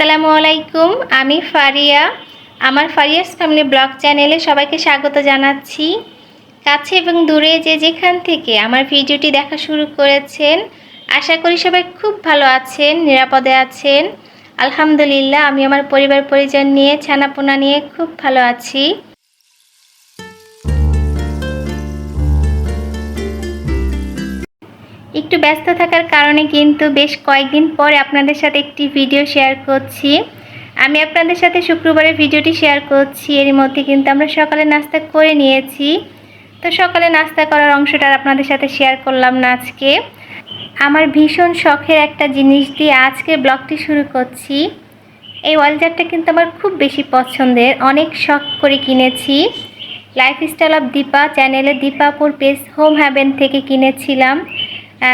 আসসালামু আলাইকুম, আমি ফারিয়া। আমার ফারিয়াস ফ্যামিলি ব্লগ চ্যানেলে সবাইকে স্বাগত জানাচ্ছি। কাছে এবং দূরে যে যেখান থেকে আমার ভিডিওটি দেখা শুরু করেছেন, আশা করি সবাই খুব ভালো আছেন, নিরাপদে আছেন। আলহামদুলিল্লাহ, আমি আমার পরিবার পরিজন নিয়ে, ছানাপোনা নিয়ে খুব ভালো আছি। একটু ব্যস্ত থাকার কারণে কিন্তু বেশ কয়েকদিন পরে আপনাদের সাথে একটি ভিডিও শেয়ার করছি। আমি আপনাদের সাথে শুক্রবারের ভিডিওটি শেয়ার করছি। এর মধ্যে কিন্তু আমরা সকালে নাস্তা করে নিয়েছি। তো সকালে নাস্তা করার অংশটা আপনাদের সাথে শেয়ার করলাম না আজকে। আমার ভীষণ শখের একটা জিনিস দিয়ে আজকে ব্লগটি শুরু করছি। এই ওয়ালজারটা কিন্তু আমার খুব বেশি পছন্দের। অনেক শখ করে কিনেছি। লাইফস্টাইল অফ দীপা চ্যানেলে দীপাপুর পেজ হোম হ্যাভেন থেকে কিনেছিলাম।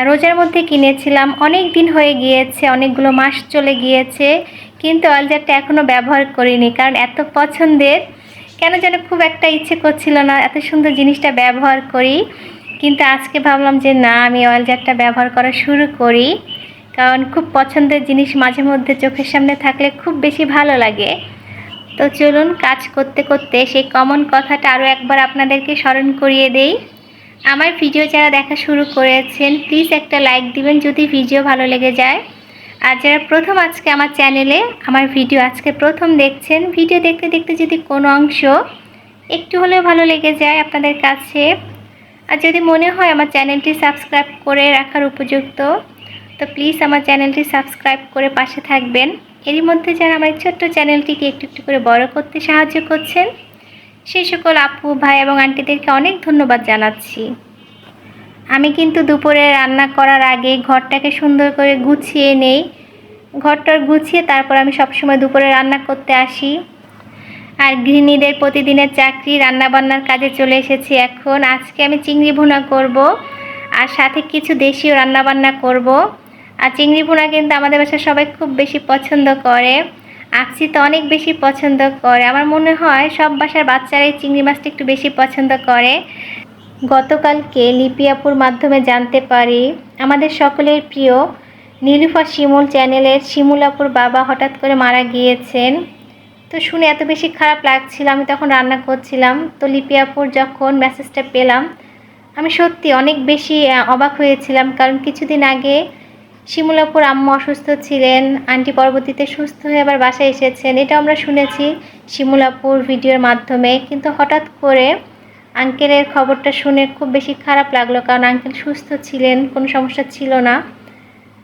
রোজার মধ্যে কিনেছিলাম। অনেক দিন হয়ে গিয়েছে, অনেকগুলো মাস চলে গিয়েছে, কিন্তু ওয়ালজারটা এখনও ব্যবহার করিনি, কারণ এত পছন্দের। কেন যেন খুব একটা ইচ্ছে করছিল না এত সুন্দর জিনিসটা ব্যবহার করি। কিন্তু আজকে ভাবলাম যে না, আমি অয়েল জারটা ব্যবহার করা শুরু করি, কারণ খুব পছন্দের জিনিস মাঝে মধ্যে চোখের সামনে থাকলে খুব বেশি ভালো লাগে। তো চলুন কাজ করতে করতে সেই কমন কথাটা আরও একবার আপনাদেরকে স্মরণ করিয়ে দেই। আমার ভিডিও যারা দেখা শুরু করেছেন প্লিজ একটা লাইক দিবেন যদি ভিডিও ভালো লেগে যায়। আর যারা প্রথম আজকে আমার চ্যানেলে আমার ভিডিও আজকে প্রথম দেখছেন, ভিডিও দেখতে দেখতে যদি কোনো অংশ একটু হলেও ভালো লেগে যায় আপনাদের কাছে। আর যদি মনে হয় আমার চ্যানেলটি সাবস্ক্রাইব করে রাখার উপযুক্ত, তো প্লিজ আমার চ্যানেলটি সাবস্ক্রাইব করে পাশে থাকবেন। এরই মধ্যে যারা আমার ছোট্ট চ্যানেলটিকে একটু একটু করে বড় করতে সাহায্য করছেন সেই সকল আপু, ভাই এবং আন্টিদেরকে অনেক ধন্যবাদ জানাচ্ছি। আমি কিন্তু দুপুরে রান্না করার আগে ঘরটাকে সুন্দর করে গুছিয়ে নেই। ঘরটার গুছিয়ে তারপর আমি সবসময় দুপুরে রান্না করতে আসি। আর গৃহিণীদের প্রতিদিনের চাকরি, রান্নাবান্নার কাজে চলে এসেছি এখন। আজকে আমি চিংড়ি ভুনা করব আর সাথে কিছু দেশীয় রান্নাবান্না করব। আর চিংড়ি ভুনা কিন্তু আমাদের বাসায় সবাই খুব বেশি পছন্দ করে। আকসি তো অনেক বেশি পছন্দ করে। আমার মনে হয় সব বাসার বাচ্চারাই চিংড়ি মাছটা একটু বেশি পছন্দ করে। গতকালকে লিপিয়াপুর মাধ্যমে জানতে পারি, আমাদের সকলের প্রিয় নীলুফা শিমুল চ্যানেলের শিমুলাপুর বাবা হঠাৎ করে মারা গিয়েছেন। তো শুনে এত বেশি খারাপ লাগছিল, আমি তখন রান্না করছিলাম। তো লিপিয়াপুর যখন মেসেজটা পেলাম, আমি সত্যি অনেক বেশি অবাক হয়েছিলাম। কারণ কিছুদিন আগে শিমুলাপুর আম্মু অসুস্থ ছিলেন, আন্টি পরবর্তীতে সুস্থ হয়ে আবার বাসায় এসেছেন, এটা আমরা শুনেছি শিমুলাপুর ভিডিওর মাধ্যমে, কিন্তু হঠাৎ করে আঙ্কেলের খবরটা শুনে খুব বেশি খারাপ লাগল, কারণ আঙ্কেল সুস্থ ছিলেন, কোনো সমস্যা ছিল না।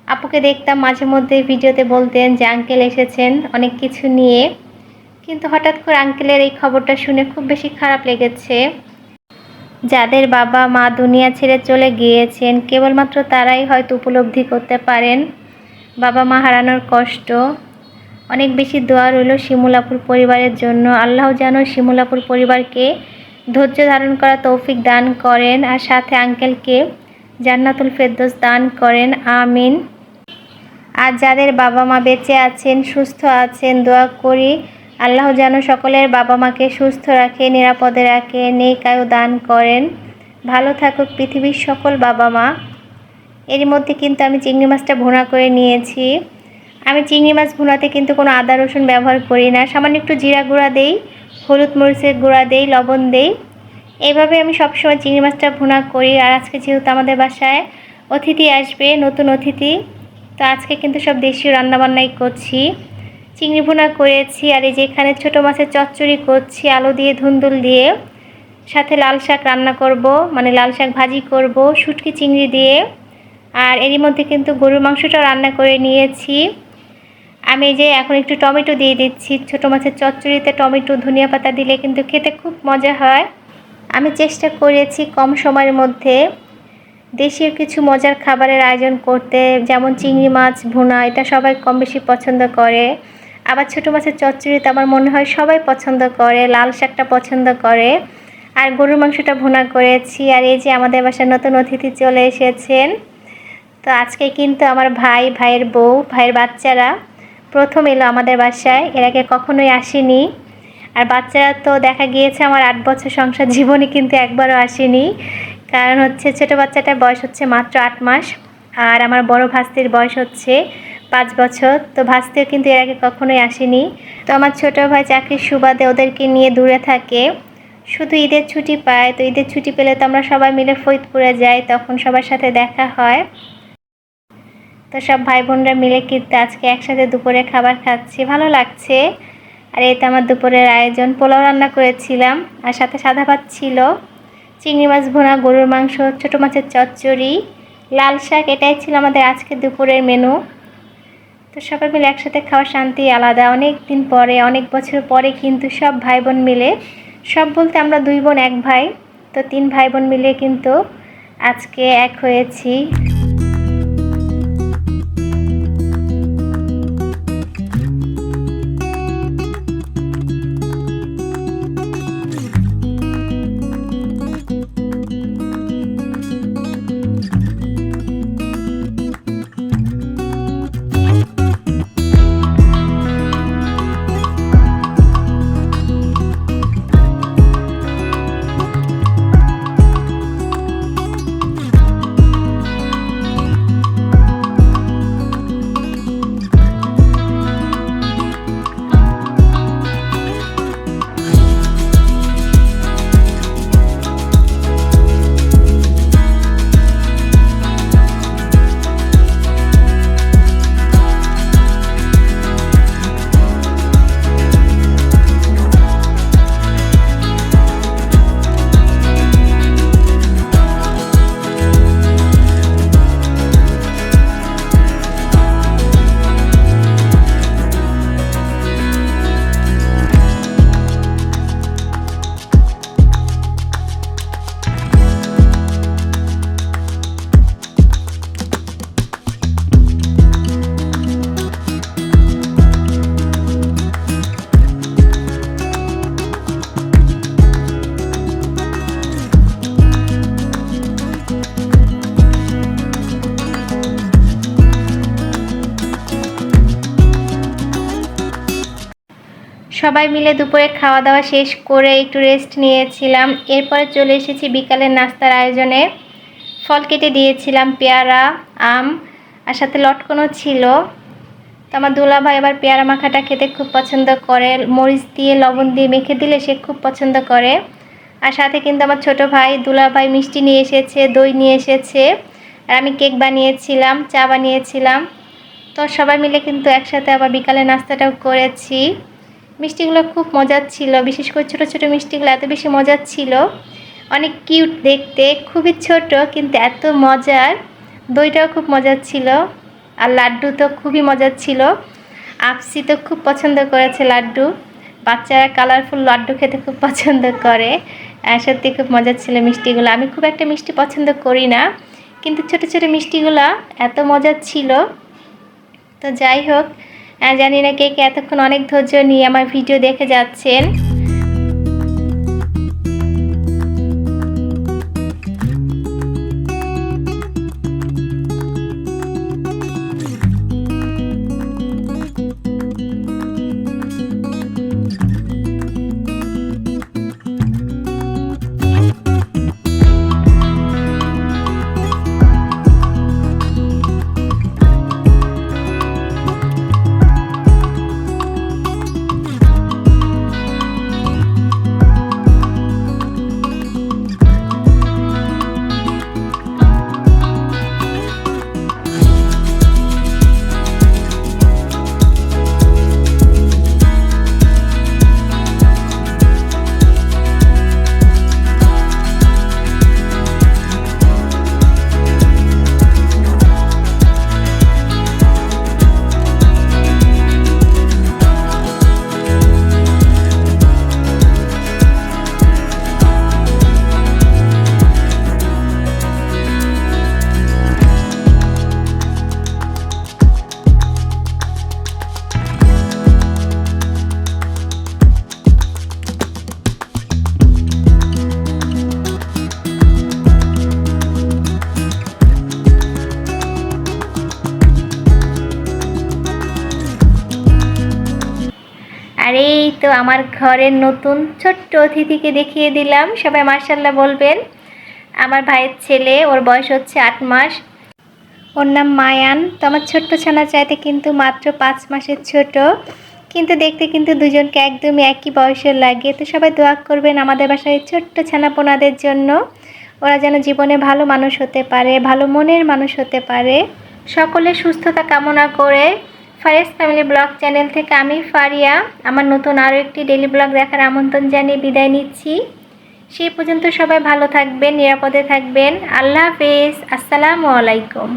আপুকে দেখতাম মাঝে মধ্যে ভিডিওতে বলতেন যে, আঙ্কেল এসেছেন অনেক কিছু নিয়ে। কিন্তু হঠাৎ করে আঙ্কেলের এই খবরটা শুনে খুব বেশি খারাপ লেগেছে। যাদের বাবা মা দুনিয়া ছেড়ে চলে গিয়েছেন, কেবলমাত্র তারাই হয়তো উপলব্ধি করতে পারেন। বাবা মা হারানোর কষ্ট। অনেক বেশি দোয়া রইল শিমুলাপুর পরিবারের জন্য। আল্লাহ যেন শিমুলাপুর পরিবারকে ধৈর্য ধারণ করা তৌফিক দান করেন আর সাথে আঙ্কেলকে জান্নাতুল ফেরদৌস দান করেন। আমিন। আর যাদের বাবা মা বেঁচে আছেন, সুস্থ আছেন, দোয়া করি আল্লাহ যেন সকলের বাবা মাকে সুস্থ রাখে, নিরাপদে রাখে নেকায়ও দান করেন। ভালো থাকুক পৃথিবীর সকল বাবা মা এর মধ্যে কিন্তু আমি চিংড়ি মাছটা ভুনা করে নিয়েছি। আমি চিংড়ি মাছ ভুনাতে কিন্তু কোনো আদা, রসুন ব্যবহার করি না। সামান্য একটু জিরা গুঁড়া দেই, হলুদ মরিচের গুঁড়া দেই, লবণ দেই। এইভাবে আমি সবসময় চিংড়ি মাছটা ভুনা করি। আর আজকে যেহেতু আমাদের বাসায় অতিথি আসবে, নতুন অতিথি, তো আজকে কিন্তু সব দেশীয় রান্নাবান্নাই করছি। চিংড়ি ভুনা করেছি আর এই যে এখানে ছোটো মাছের চচ্চড়ি করছি, আলু দিয়ে, ধুন্দুল দিয়ে। সাথে লাল শাক রান্না করব মানে লাল শাক ভাজি করব, শুটকি চিংড়ি দিয়ে। আর এরই মধ্যে কিন্তু গরুর মাংসটা রান্না করে নিয়েছি। আমি যে এখন একটু টমেটো দিয়ে দিচ্ছি, ছোটো মাছের চচ্চড়িতে টমেটো, ধনিয়া পাতা দিলে কিন্তু খেতে খুব মজা হয়। আমি চেষ্টা করেছি কম সময়ের মধ্যে দেশীয় কিছু মজার খাবারের আয়োজন করতে, যেমন চিংড়ি মাছ, ভুনা, এটা সবাই কম বেশি পছন্দ করে। আবার ছোটো মাছের চচ্চড়িতে আমার মনে হয় সবাই পছন্দ করে, লাল শাকটা পছন্দ করে। আর গরুর মাংসটা ভুনা করেছি, আর এই যে আমাদের বাসায় নতুন অতিথি চলে এসেছেন। তো আজকে কিন্তু আমার ভাই, ভাইয়ের বউ, ভাইয়ের বাচ্চারা প্রথম এলো আমাদের বাসায়। এর আগে কখনোই আসেনি। আর বাচ্চারা তো দেখা গিয়েছে আমার আট বছর সংসার জীবনে কিন্তু একবারও আসেনি। কারণ হচ্ছে ছোটো বাচ্চাটার বয়স হচ্ছে মাত্র আট মাস, আর আমার বড় ভাস্তির বয়স হচ্ছে পাঁচ বছর। তো ভাসতেও কিন্তু এর আগে কখনোই আসেনি। তো আমার ছোট ভাই চাকরির সুবাদে ওদেরকে নিয়ে দূরে থাকে। শুধু ঈদের ছুটি পায়। তো ঈদের ছুটি পেলে তো আমরা সবাই মিলে ফরিদপুরে যাই, তখন সবার সাথে দেখা হয়। তো সব ভাই বোনরা মিলে কিন্তু আজকে একসাথে দুপুরে খাবার খাচ্ছি। ভালো লাগছে। আর এই তো আমার দুপুরের আয়োজন। পোলাও রান্না করেছিলাম আর সাথে সাদা ভাত ছিল। চিংড়ি মাছ ভুনা, গরুর মাংস, ছোটো মাছের চচ্চড়ি, লাল শাক, এটাই ছিল আমাদের আজকে দুপুরের মেনু তো সবাই মিলে একসাথে খাওয়া শান্তি আলাদা। অনেক দিন পরে, অনেক বছর পরে কিন্তু সব ভাই বোন মিলে, সব বলতে আমরা দুই বোন, এক ভাই। তো তিন ভাই বোন মিলে কিন্তু আজকে এক হয়েছি। সবাই মিলে দুপুরে খাওয়া দাওয়া শেষ করে একটু রেস্ট নিয়েছিলাম। এরপরে চলে এসেছি বিকালের নাস্তার আয়োজনে। ফল কেটে দিয়েছিলাম, পেয়ারা, আম, আর সাথে লটকনও ছিল। তো আমার দুলাভাই আবার পেয়ারা মাখাটা খেতে খুব পছন্দ করে। মরিচ দিয়ে লবণ দিয়ে মেখে দিলে সে খুব পছন্দ করে। আর সাথে কিন্তু আমার ছোট ভাই, দুলাভাই মিষ্টি নিয়ে এসেছে, দই নিয়ে এসেছে। আর আমি কেক বানিয়েছিলাম, চা বানিয়েছিলাম। তো সবাই মিলে কিন্তু একসাথে আবার বিকালে নাস্তাটাও করেছি। মিষ্টিগুলো খুব মজার ছিল, বিশেষ করে ছোটো ছোটো মিষ্টিগুলো এত বেশি মজার ছিল। অনেক কিউট দেখতে, খুবই ছোট কিন্তু এত মজার। দইটাও খুব মজার ছিল আর লাড্ডু তো খুবই মজার ছিল। আপসি তো খুব পছন্দ করেছে লাড্ডু। বাচ্চারা কালারফুল লাড্ডু খেতে খুব পছন্দ করে। সত্যি খুব মজার ছিল মিষ্টিগুলো। আমি খুব একটা মিষ্টি পছন্দ করি না, কিন্তু ছোটো ছোটো মিষ্টিগুলো এত মজার ছিল। তো যাই হোক জানি না কে কে এতক্ষণ অনেক ধৈর্য নিয়ে আমার ভিডিও দেখে যাচ্ছেন। তো আমার ঘরের নতুন ছোট্ট অতিথিকে দেখিয়ে দিলাম। সবাই মার্শাল্লাহ বলবেন। আমার ভাইয়ের ছেলে, ওর বয়স হচ্ছে আট মাস। ওর নাম মায়ান। তো আমার ছোট্ট ছানা চাইতে কিন্তু মাত্র পাঁচ মাসের ছোট। কিন্তু দেখতে কিন্তু দুজনকে একদমই একই বয়সের লাগে। তো সবাই দোয়া করবেন আমাদের বাসায় ছোট্ট ছানাপোনাদের জন্য। ওরা যেন জীবনে ভালো মানুষ হতে পারে, ভালো মনের মানুষ হতে পারে। সকলে সুস্থতা কামনা করে ফারেস ফ্যামিলি ব্লগ চ্যানেল থেকে আমি ফারিয়া। আমার নতুন আরও একটি ডেলি ব্লগ দেখার আমন্ত্রণ জানিয়ে বিদায় নিচ্ছি। সেই পর্যন্ত সবাই ভালো থাকবেন, নিরাপদে থাকবেন। আল্লাহ হাফেজ। আসসালামু আলাইকুম।